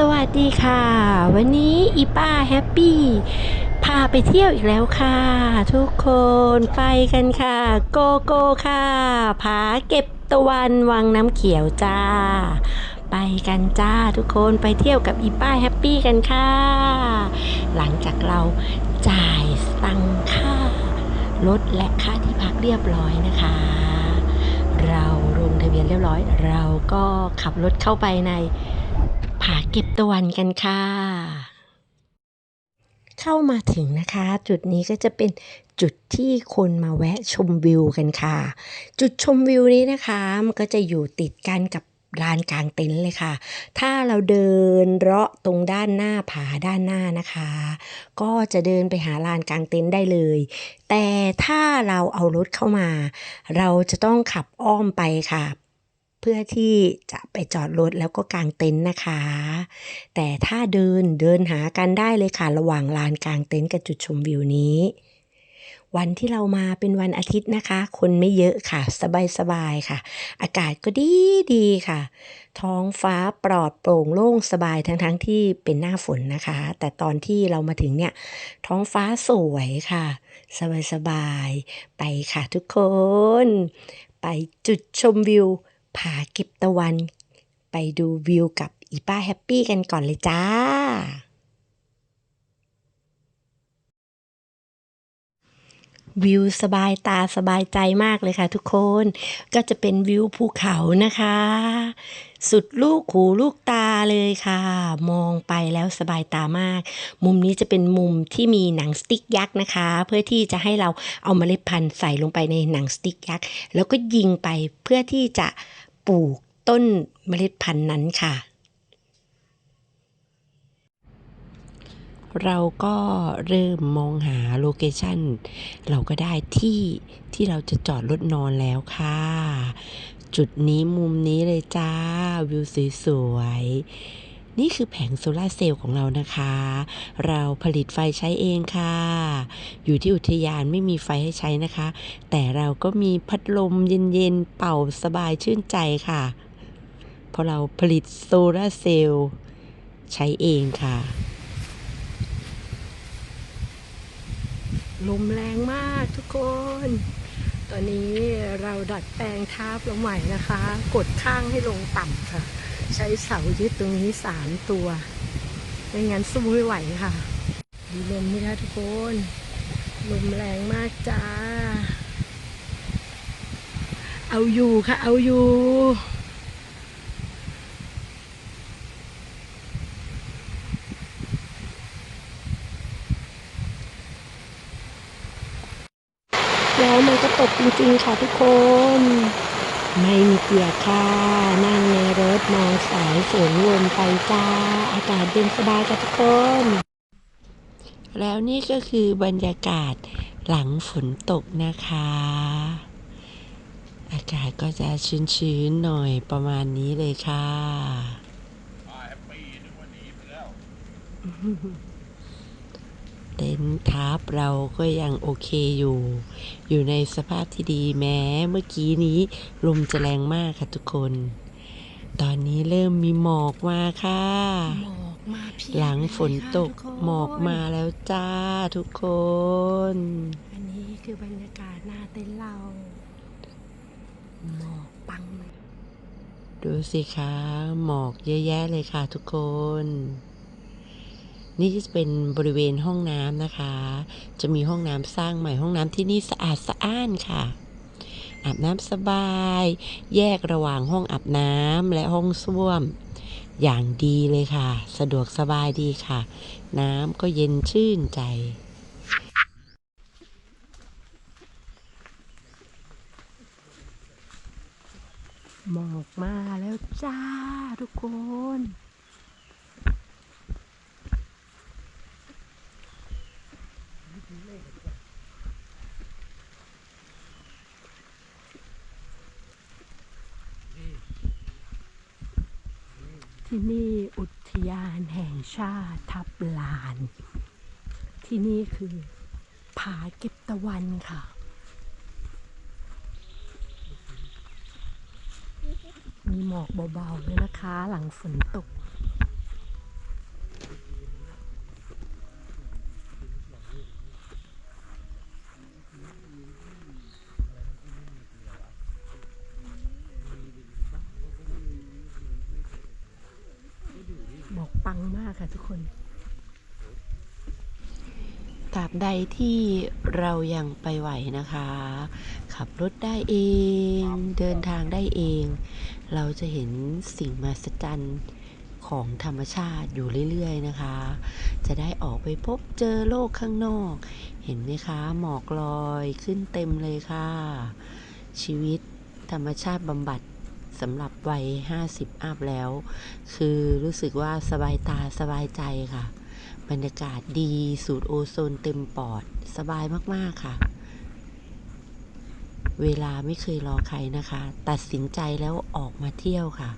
สวัสดีค่ะ วันนี้อีป้าแฮปปี้พาไปเที่ยวอีกแล้วค่ะ ทุกคนไปกันค่ะ โกโก้ค่ะ ผาเก็บตะวันวังน้ำเขียวจ้า ไปกันจ้าทุกคนไปเที่ยวกับอีป้าแฮปปี้กันค่ะ หลังจากเราจ่ายสตังค่ารถและค่าที่พักเรียบร้อยนะคะ เราลงทะเบียนเรียบร้อย เราก็ขับรถเข้าไปใน ผาเก็บตะวันกันค่ะ เข้ามาถึงนะคะ จุดนี้ก็จะเป็นจุดที่คนมาแวะชมวิวกันค่ะ จุดชมวิวนี้นะคะมันก็จะอยู่ติดกันกับลานกลางเต็นท์เลยค่ะ ถ้าเราเดินเลาะตรงด้านหน้าผาด้านหน้านะคะ ก็จะเดินไปหาลานกลางเต็นท์ได้เลย แต่ถ้าเราเอารถเข้ามา เราจะต้องขับอ้อมไปค่ะ พื่อที่จะไปจอดรถแล้วก็กางเต็นท์นะคะ แต่ถ้าเดินเดินหากันได้เลยค่ะ ระหว่างลานกางเต็นท์กับจุดชมวิวนี้ วันที่เรามาเป็นวันอาทิตย์นะคะ คนไม่เยอะค่ะ สบายๆค่ะ อากาศก็ดีดีค่ะ ท้องฟ้าปลอดโปร่งโล่งสบายทั้งๆที่เป็นหน้าฝนนะคะ แต่ตอนที่เรามาถึงเนี่ย ท้องฟ้าสวยค่ะ สบายๆไปค่ะทุกคน ไปจุดชมวิว ผาเก็บตะวัน ไปดูวิวกับอีป้าแฮปปี้กันก่อนเลยจ้า วิวสบายตาสบายใจมากเลยค่ะทุกคน ก็จะเป็นวิวภูเขานะคะ สุดลูกหูลูกตาเลยค่ะ มองไปแล้วสบายตามาก มุมนี้จะเป็นมุมที่มีหนังสติ๊กยักษ์นะคะ เพื่อที่จะให้เราเอาเมล็ดพันธุ์ใส่ลงไปในหนังสติ๊กยักษ์ แล้วก็ยิงไปเพื่อที่จะ ปลูกต้นเมล็ดพันธุ์นั้นค่ะ เราก็เริ่มมองหาโลเคชันเราก็ได้ที่ที่เราจะจอดรถนอนแล้วค่ะ จุดนี้มุมนี้เลยจ้า วิวสวยๆ นี่คือแผงโซลาเซลล์ของเรานะคะ เราผลิตไฟใช้เองค่ะ อยู่ที่อุทยานไม่มีไฟให้ใช้นะคะ แต่เราก็มีพัดลมเย็นๆ เป่าสบายชื่นใจค่ะ เพราะเราผลิตโซลาเซลล์ใช้เองค่ะ ลมแรงมากทุกคน ตอนนี้เราดัดแปลงทาบเราใหม่นะคะ กดข้างให้ลงต่ำค่ะ ใช้เสายึดตรงนี้สามตัว ไม่งั้นสู้ไม่ไหวค่ะดูลมนี่ค่ะทุกคน ลมแรงมากจ้า เอาอยู่ค่ะ เอาอยู่แล้วมันก็ตกจริงๆค่ะทุกคน ไม่มีเปียกค่ะ นั่งในรถมองสายฝนวนไปจ้า อากาศเย็นสบายค่ะทุกคน แล้วนี่ก็คือบรรยากาศหลังฝนตกนะคะ อากาศก็จะชื้นๆหน่อยประมาณนี้เลยค่ะ เต็นท์ทับเราก็ยังโอเคอยู่ อยู่ในสภาพที่ดีแม้เมื่อกี้นี้ลมจะแรงมากค่ะทุกคน ตอนนี้เริ่มมีหมอกมาค่ะ หมอกมาเพียบหลังฝนตกเลยค่ะทุคนหมอกมาแล้วจ้าทุกคน อันนี้คือบรรยากาศหน้าเต็นท์เราหมอกปังเลยดูสิคะหมอกเยอะแยะเลยค่ะทุกคน นี่จะเป็นบริเวณห้องน้ำนะคะ จะมีห้องน้ำสร้างใหม่ห้องน้ำที่นี่สะอาดสะอ้านค่ะ อาบน้ำสบาย แยกระหว่างห้องอาบน้ำและห้องส้วม อย่างดีเลยค่ะ สะดวกสบายดีค่ะ น้ำก็เย็นชื่นใจหมอกมาแล้วจ้าทุกคน ที่นี่อุทยานแห่งชาติ ทับลาน ที่นี่คือผาเก็บตะวันค่ะ มีหมอกเบาๆเลยนะคะ หลังฝนตก หมอกปังมากค่ะ ทุกคนตราบใดที่เรายังไปไหวนะคะ ขับรถได้เอง เดินทางได้เอง เราจะเห็นสิ่งมหัศจรรย์ของธรรมชาติอยู่เรื่อยๆนะคะ จะได้ออกไปพบเจอโลกข้างนอก เห็นไหมคะ หมอกลอยขึ้นเต็มเลยค่ะ ชีวิตธรรมชาติบำบัด สำหรับวัย 50 อัพแล้ว คือรู้สึกว่าสบายตาสบายใจค่ะ บรรยากาศดีสูดโอโซนเต็มปอด สบายมาก ๆ ค่ะ เวลาไม่เคยรอใครนะคะ ตัดสินใจแล้วออกมาเที่ยวค่ะ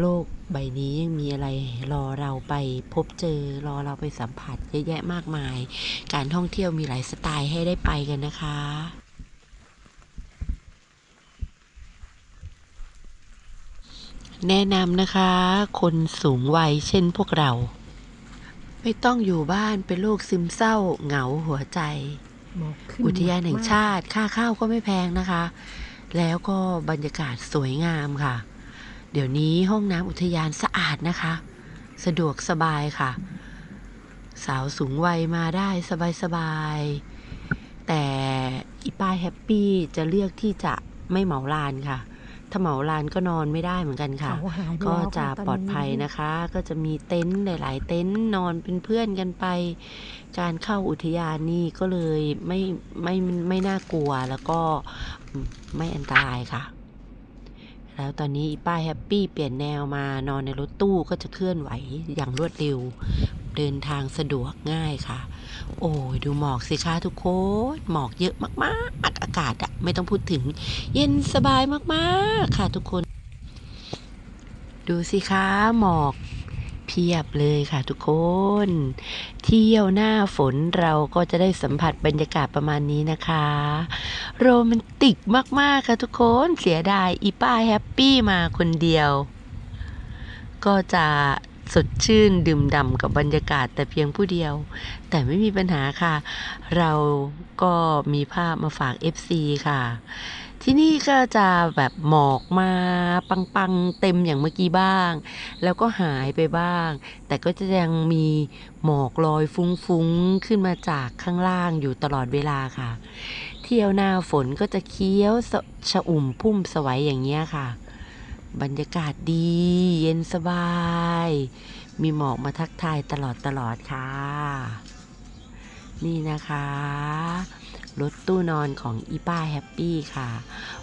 โลกใบนี้ยังมีอะไรรอเราไปพบเจอรอเราไปสัมผัสเยอะแยะมากมาย การท่องเที่ยวมีหลายสไตล์ให้ได้ไปกันนะคะ แนะนำนะคะ คนสูงวัยเช่นพวกเรา ไม่ต้องอยู่บ้านเป็นโรคซึมเศร้าเหงาหัวใจอ,อุทยานแห่งชาติค่าข้าวก็ไม่แพงนะคะ แล้วก็บรรยากาศสวยงามค่ะ เดี๋ยวนี้ห้องน้ำอุทยานสะอาดนะคะ สะดวกสบายค่ะ สาวสูงวัยมาได้สบายๆแต่อีป้ายแฮปปี้จะเลือกที่จะไม่เหมาลานค่ะ ถ้าเหมาลานก็นอนไม่ได้เหมือนกันค่ะเขาหายไปก็แล้วจะค่ตนปลอดภัยนี้นะคะ ก็จะมีเต็นท์หลาย ๆ เต็นท์นอนเป็นเพื่อนกันไป การเข้าอุทยานนี่ก็เลยไม่ไม่ไม่น่ากลัวแล้วก็ไม่อันตรายค่ะ แล้วตอนนี้อีป้าแฮปปี้เปลี่ยนแนวมานอนในรถตู้ก็จะเคลื่อนไหวอย่างรวดเร็ว เดินทางสะดวกง่ายค่ะ โอ้ยดูหมอกสิคะทุกคน หมอกเยอะมากๆ อากาศอะไม่ต้องพูดถึง เย็นสบายมากๆค่ะทุกคน ดูสิคะหมอกเพียบเลยค่ะทุกคน เที่ยวหน้าฝนเราก็จะได้สัมผัสบรรยากาศประมาณนี้นะคะ โรแมนติกมาก ๆ ค่ะทุกคนเสียดายอีป้าแฮปปี้มาคนเดียว ก็จะ สดชื่นดื่มด่ำกับบรรยากาศแต่เพียงผู้เดียว แต่ไม่มีปัญหาค่ะ เราก็มีภาพมาฝาก FC ค่ะ ที่นี่ก็จะแบบหมอกมาปังๆเต็มอย่างเมื่อกี้บ้าง แล้วก็หายไปบ้าง แต่ก็จะยังมีหมอกลอยฟุ้งๆขึ้นมาจากข้างล่างอยู่ตลอดเวลาค่ะ เที่ยวหน้าฝนก็จะเคี้ยวชะอุ่มพุ่มสวัยอย่างเงี้ยค่ะ บรรยากาศดี เย็นสบาย มีหมอกมาทักทายตลอดตลอดค่ะ นี่นะคะ รถตู้นอนของอีป้าแฮปปี้ค่ะ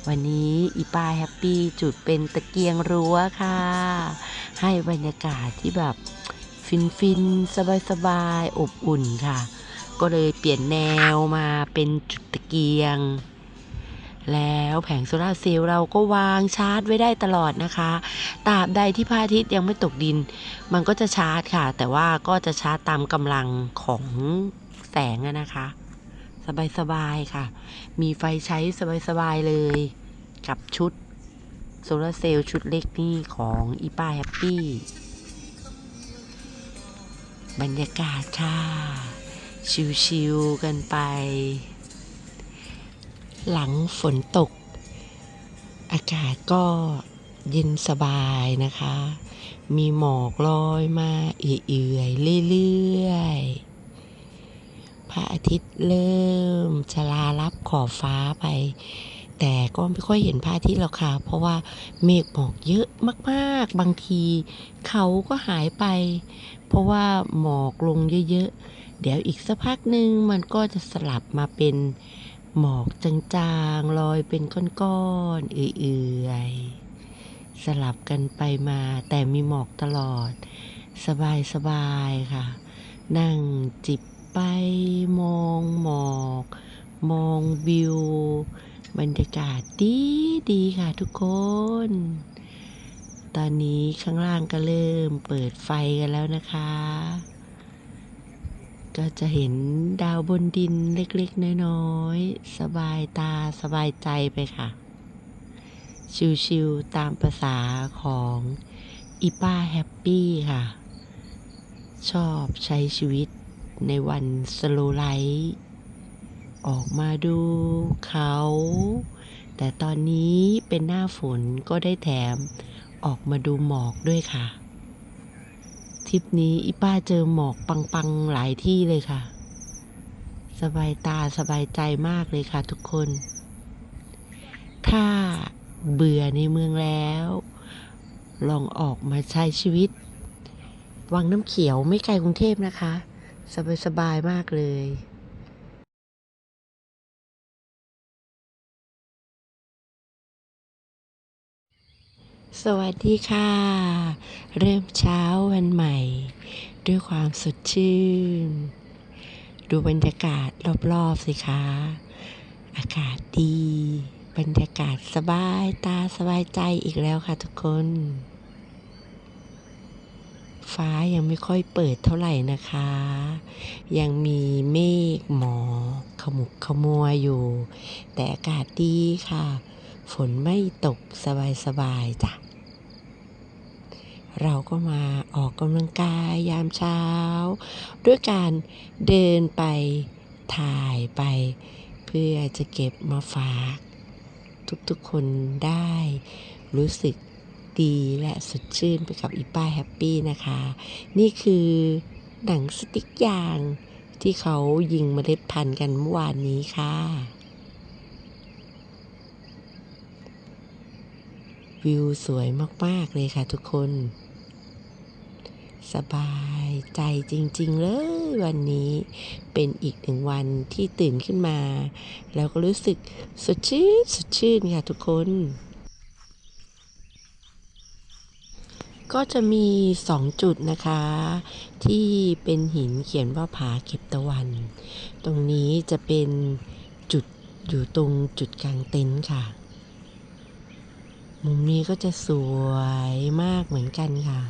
วันนี้อีป้าแฮปปี้จุดเป็นตะเกียงรั้วค่ะ ให้บรรยากาศที่แบบฟินฟินสบายสบายอบอุ่นค่ะ ก็เลยเปลี่ยนแนวมาเป็นจุดตะเกียง แล้วแผงโซลาร์เซลล์เราก็วางชาร์จไว้ได้ตลอดนะคะ ตราบใดที่พระอาทิตย์ยังไม่ตกดิน มันก็จะชาร์จค่ะ แต่ว่าก็จะชาร์จตามกำลังของแสงนะคะ สบายๆค่ะ มีไฟใช้สบายๆเลย กับชุดโซลาร์เซลล์ชุดเล็กนี่ของอีป้าแฮปปี้ บรรยากาศค่ะ ชิวๆกันไป หลังฝนตก อากาศก็เย็นสบายนะคะ มีหมอกลอยมาเอื่อยๆเรื่อยๆ พระอาทิตย์เริ่มชลาลับขอบฟ้าไป แต่ก็ไม่ค่อยเห็นพระอาทิตย์หรอกค่ะ เพราะว่าเมฆหมอกเยอะมากๆ บางทีเขาก็หายไป เพราะว่าหมอกลงเยอะๆ เดี๋ยวอีกสักพักหนึ่งมันก็จะสลับมาเป็น หมอกจางๆลอยเป็นก้อนๆเอื่อยๆ สลับกันไปมาแต่มีหมอกตลอด สบายๆค่ะ นั่งจิบไปมองหมอก มองวิว บรรยากาศดีดีค่ะทุกคน ตอนนี้ข้างล่างก็เริ่มเปิดไฟกันแล้วนะคะ ก็จะเห็นดาวบนดินเล็กๆ น้อยๆ สบายตาสบายใจไปค่ะ ชิวๆตามภาษาของอีป้าแฮปปี้ค่ะ ชอบใช้ชีวิตในวันสโลไลท์ออกมาดูเขา แต่ตอนนี้เป็นหน้าฝนก็ได้แถมออกมาดูหมอกด้วยค่ะ ทริปนี้อีป้าเจอหมอกปังๆหลายที่เลยค่ะ สบายตาสบายใจมากเลยค่ะทุกคน ถ้าเบื่อในเมืองแล้ว ลองออกมาใช้ชีวิต วังน้ำเขียวไม่ไกลกรุงเทพนะคะ สบายสบายๆมากเลย สวัสดีค่ะ เริ่มเช้าวันใหม่ ด้วยความสดชื่น ดูบรรยากาศรอบๆสิคะ อากาศดี บรรยากาศสบายตาสบายใจอีกแล้วค่ะทุกคน ฟ้ายังไม่ค่อยเปิดเท่าไหร่นะคะ ยังมีเมฆหมอกขมุกขมัวอยู่ แต่อากาศดีค่ะฝนไม่ตกสบายๆจ้ะ เราก็มาออกกำลังกายยามเช้า ด้วยการเดินไปถ่ายไป เพื่อจะเก็บมาฝาก ทุกๆคนได้ รู้สึกดีและสดชื่นไปกับอีป้าแฮปปี้นะคะ นี่คือหนังสติ๊กยางที่เขายิงเมล็ดพันธุ์กันเมื่อวานนี้ค่ะ วิวสวยมาก ๆ เลยค่ะทุกคน สบายใจจริง ๆ เลยวันนี้เป็นอีกหนึ่งวันที่ตื่นขึ้นมา แล้วก็รู้สึกสดชื่นสดชื่นค่ะทุกคน ก็จะมีสองจุดนะคะ ที่เป็นหินเขียนว่าผาเก็บตะวัน ตรงนี้จะเป็นจุดอยู่ตรงจุดกลางเต็นท์ค่ะ มุมนี้ก็จะสวยมากเหมือนกันค่ะ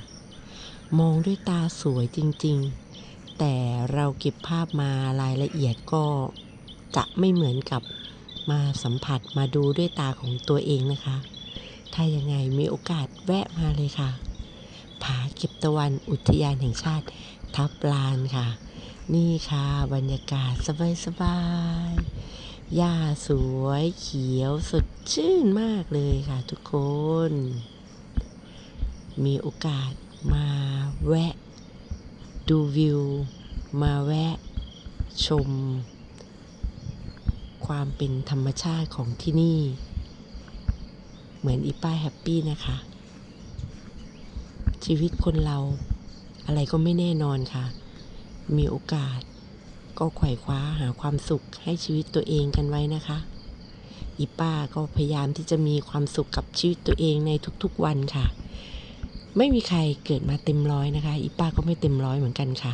มองด้วยตาสวยจริงๆ แต่เราเก็บภาพมารายละเอียดก็จะไม่เหมือนกับมาสัมผัสมาดูด้วยตาของตัวเองนะคะ ถ้ายังไงมีโอกาสแวะมาเลยค่ะ ผาเก็บตะวันอุทยานแห่งชาติทับลานค่ะ นี่ค่ะ บรรยากาศสบายๆ หญ้าสวยเขียวสดชื่นมากเลยค่ะทุกคน มีโอกาสมาแวะ ดูวิว มาแวะ ชม ความเป็นธรรมชาติของที่นี่ เหมือนอีป้าแฮปปี้นะคะ ชีวิตคนเราอะไรก็ไม่แน่นอนค่ะ มีโอกาส ก็ไขว่คว้าหาความสุขให้ชีวิตตัวเองกันไว้นะคะ อีป้าก็พยายามที่จะมีความสุขกับชีวิตตัวเองในทุกๆวันค่ะ ไม่มีใครเกิดมาเต็มร้อยนะคะ อีป้าก็ไม่เต็มร้อยเหมือนกันค่ะ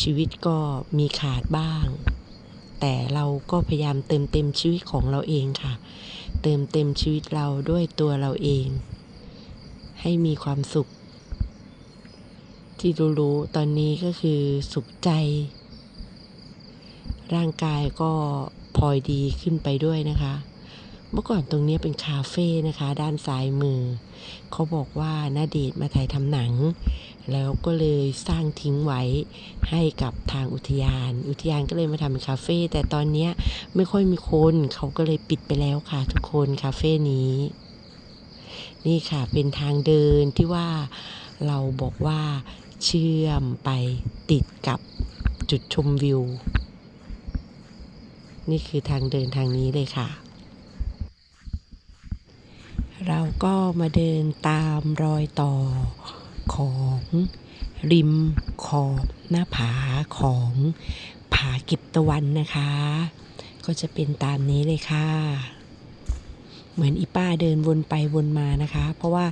ชีวิตก็มีขาดบ้าง แต่เราก็พยายามเติมเต็มชีวิตของเราเองค่ะ เติมเต็มชีวิตเราด้วยตัวเราเอง ให้มีความสุขที่รู้ๆตอนนี้ก็คือสุขใจ ร่างกายก็พลอยดีขึ้นไปด้วยนะคะ เมื่อก่อนตรงนี้เป็นคาเฟ่นะคะ ด้านซ้ายมือ เขาบอกว่านาเดชมาถ่ายทำหนัง แล้วก็เลยสร้างทิ้งไว้ให้กับทางอุทยาน อุทยานก็เลยมาทำเป็นคาเฟ่แต่ตอนนี้ไม่ค่อยมีคนเขาก็เลยปิดไปแล้วค่ะทุกคนคาเฟ่นี้ นี่ค่ะเป็นทางเดินที่ว่าเราบอกว่าเชื่อมไปติดกับจุดชมวิว นี่คือทางเดินทางนี้เลยค่ะ เราก็มาเดินตามรอยต่อของริมขอบหน้าผาของผาก็บตะวันนะคะ ก็จะเป็นตามนี้เลยค่ะ เหมือนอีป้าเดินวนไปวนมานะคะ เพราะว่า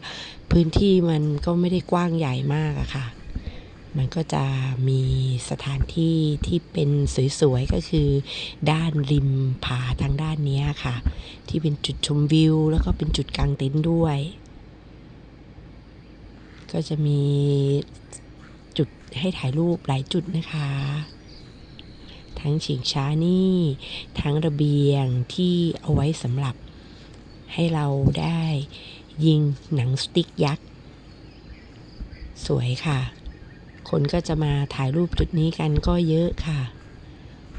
พื้นที่มันก็ไม่ได้กว้างใหญ่มากอะค่ะ มันก็จะมีสถานที่ที่เป็นสวยๆ ก็คือ ด้านริมผาทางด้านนี้ค่ะ ที่เป็นจุดชมวิว แล้วก็เป็นจุดกางเต็นท์ด้วย ก็จะมีจุดให้ถ่ายรูปหลายจุดนะคะ ทั้งฉิงช้านี่ ทั้งระเบียงที่เอาไว้สำหรับให้เราได้ยิงหนังสติ๊กยักษ์ สวยค่ะ คนก็จะมาถ่ายรูปจุดนี้กันก็เยอะค่ะ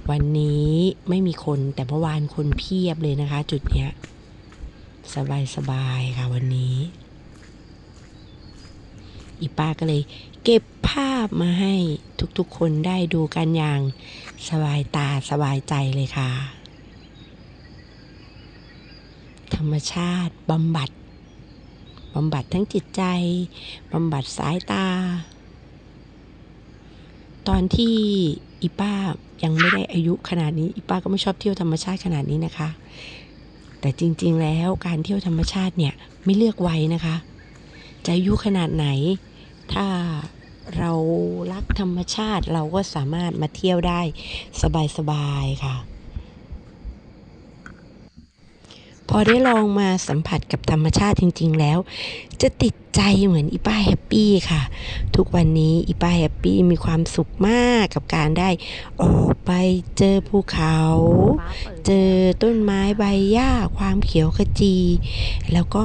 วันนี้ไม่มีคนแต่เมื่อวานคนเพียบเลยนะคะ จุดเนี้ย สบายสบายๆค่ะวันนี้ อีป้าก็เลย เก็บภาพมาให้ทุกๆคนได้ดูกันอย่างสบายตาสบายใจเลยค่ะ ธรรมชาติบำบัดบำบัดทั้งจิตใจ บำบัดสายตา ตอนที่อีป้ายังไม่ได้อายุขนาดนี้อีป้าก็ไม่ชอบเที่ยวธรรมชาติขนาดนี้นะคะ แต่จริงๆแล้วการเที่ยวธรรมชาติเนี่ยไม่เลือกวัยนะคะจะอายุขนาดไหน ถ้าเรารักธรรมชาติเราก็สามารถมาเที่ยวได้สบายๆค่ะ พอได้ลองมาสัมผัสกับธรรมชาติจริง ๆ แล้ว จะติด ใจเหมือนอีป้าแฮปปี้ค่ะ ทุกวันนี้อีป้าแฮปปี้มีความสุขมากกับการได้ออกไปเจอภูเขา เจอต้นไม้ใบหญ้าความเขียวขจี แล้วก็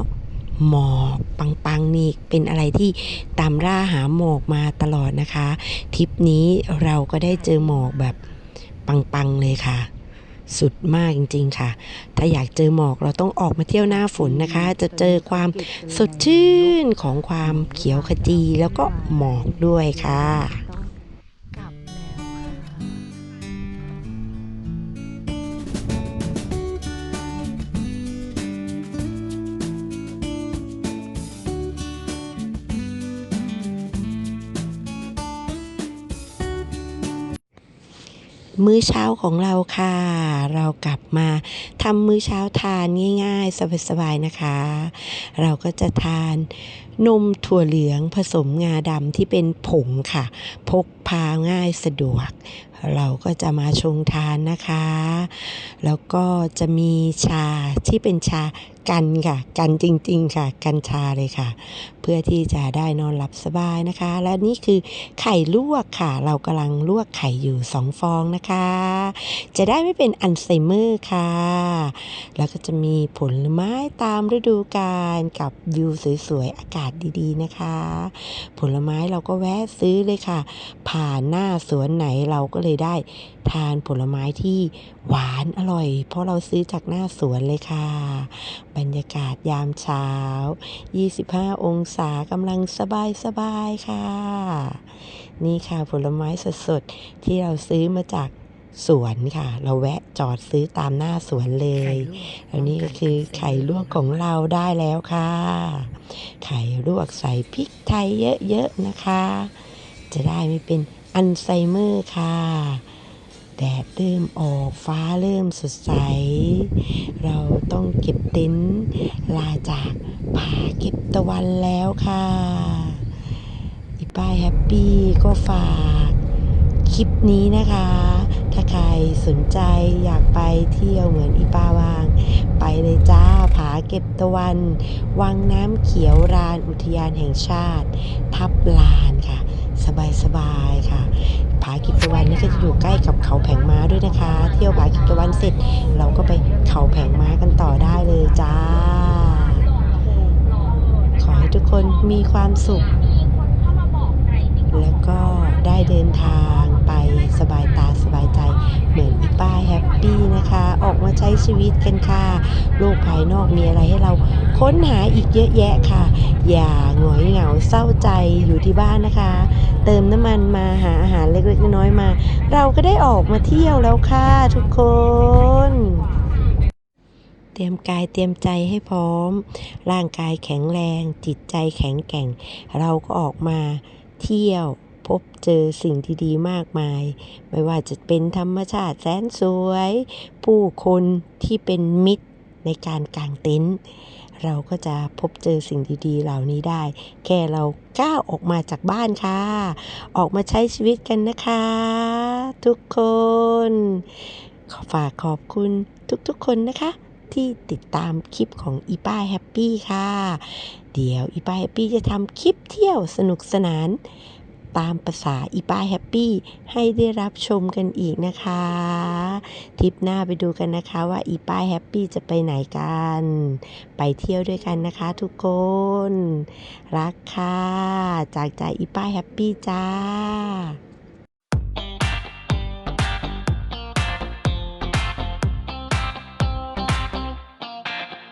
หมอกปังๆนี่เป็นอะไรที่ตามร่าหาหมอกมาตลอดนะคะทริปนี้เราก็ได้เจอหมอกแบบปังๆเลยค่ะ สุดมากจริง ๆ ค่ะ ถ้าอยากเจอหมอกเราต้องออกมาเที่ยวหน้าฝนนะคะ จะเจอความสดชื่นของความเขียวขจีแล้วก็หมอกด้วยค่ะ มื้อเช้าของเราค่ะ เรากลับมาทำมื้อเช้าทานง่าย ๆ สบายๆนะคะ เราก็จะทานนมถั่วเหลืองผสมงาดำที่เป็นผงค่ะ พก พาง่ายสะดวก เราก็จะมาชงทานนะคะ แล้วก็จะมีชาที่เป็นชากันค่ะ กันจริง ๆ ค่ะ กันชาเลยค่ะ เพื่อที่จะได้นอนหลับสบายนะคะ และนี่คือไข่ลวกค่ะ เรากำลังลวกไข่อยู่สองฟองนะคะ จะได้ไม่เป็นอัลไซเมอร์ค่ะ แล้วก็จะมีผลไม้ตามฤดูกาลกับวิวสวยๆ อากาศดีๆนะคะ ผลไม้เราก็แวะซื้อเลยค่ะผ่านหน้าสวนไหนเราก็เลยได้ทานผลไม้ที่หวานอร่อย เพราะเราซื้อจากหน้าสวนเลยค่ะ บรรยากาศยามเช้า 25 องศากำลังสบายสบายๆค่ะ นี่ค่ะผลไม้สดๆ ที่เราซื้อมาจากสวนค่ะ เราแวะจอดซื้อตามหน้าสวนเลยแล้วนี่ก็คือไข่ลวกของเราได้แล้วค่ะ ไข่ลวกใส่พริกไทยเยอะๆนะคะ จะได้ไม่เป็นอัลไซเมอร์ค่ะ แดดเริ่มออกฟ้าเริ่มสดใส เราต้องเก็บเต็นท์ลาจากผาเก็บตะวันแล้วค่ะ อีป้ายแฮปปี้ก็ฝากคลิปนี้นะคะ ถ้าใครสนใจอยากไปเที่ยวเหมือนอีป้าวาง ไปเลยจ้าผาเก็บตะวัน วังน้ำเขียวรานอุทยานแห่งชาติ ทับลานค่ะ สบายๆค่ะ ผากิบตะวันนี่ก็จะอยู่ใกล้กับเขาแผงม้าด้วยนะคะ เที่ยวผากิบตะวันเสร็จ เราก็ไปเขาแผงม้ากันต่อได้เลยจ้า ขอให้ทุกคนมีความสุข แล้วก็ได้เดินทางไปสบายตาสบายใจ เหมือนอีป้าแฮปปี้นะคะ ออกมาใช้ชีวิตกันค่ะ โลกภายนอกมีอะไรให้เราค้นหาอีกเยอะแยะค่ะ อย่าหงอยเหงาเศร้าใจอยู่ที่บ้านนะคะ เติมน้ำมันมาหาอาหารเล็กๆน้อยๆมา เราก็ได้ออกมาเที่ยวแล้วค่ะทุกคน เตรียมกายเตรียมใจให้พร้อม ร่างกายแข็งแรง จิตใจแข็งแกร่ง เราก็ออกมาเที่ยวพบเจอสิ่งที่ดีมากมาย ไม่ว่าจะเป็นธรรมชาติแสนสวย ผู้คนที่เป็นมิตรในการกางเต็นท์ เราก็จะพบเจอสิ่งดีๆ เหล่านี้ได้ แค่เราก้าวออกมาจากบ้านค่ะ ออกมาใช้ชีวิตกันนะคะ ทุกคนขอฝากขอบคุณทุกๆคนนะคะ ที่ติดตามคลิปของอีป้าแฮปปี้ค่ะ เดี๋ยวอีป้าแฮปปี้จะทำคลิปเที่ยวสนุกสนาน ตามภาษาอีป้าแฮปปี้ให้ได้รับชมกันอีกนะคะทริปหน้าไปดูกันนะคะว่าอีป้าแฮปปี้จะไปไหนกัน ไปเที่ยวด้วยกันนะคะทุกคน รักค่ะ จากใจอีป้าแฮปปี้จ้า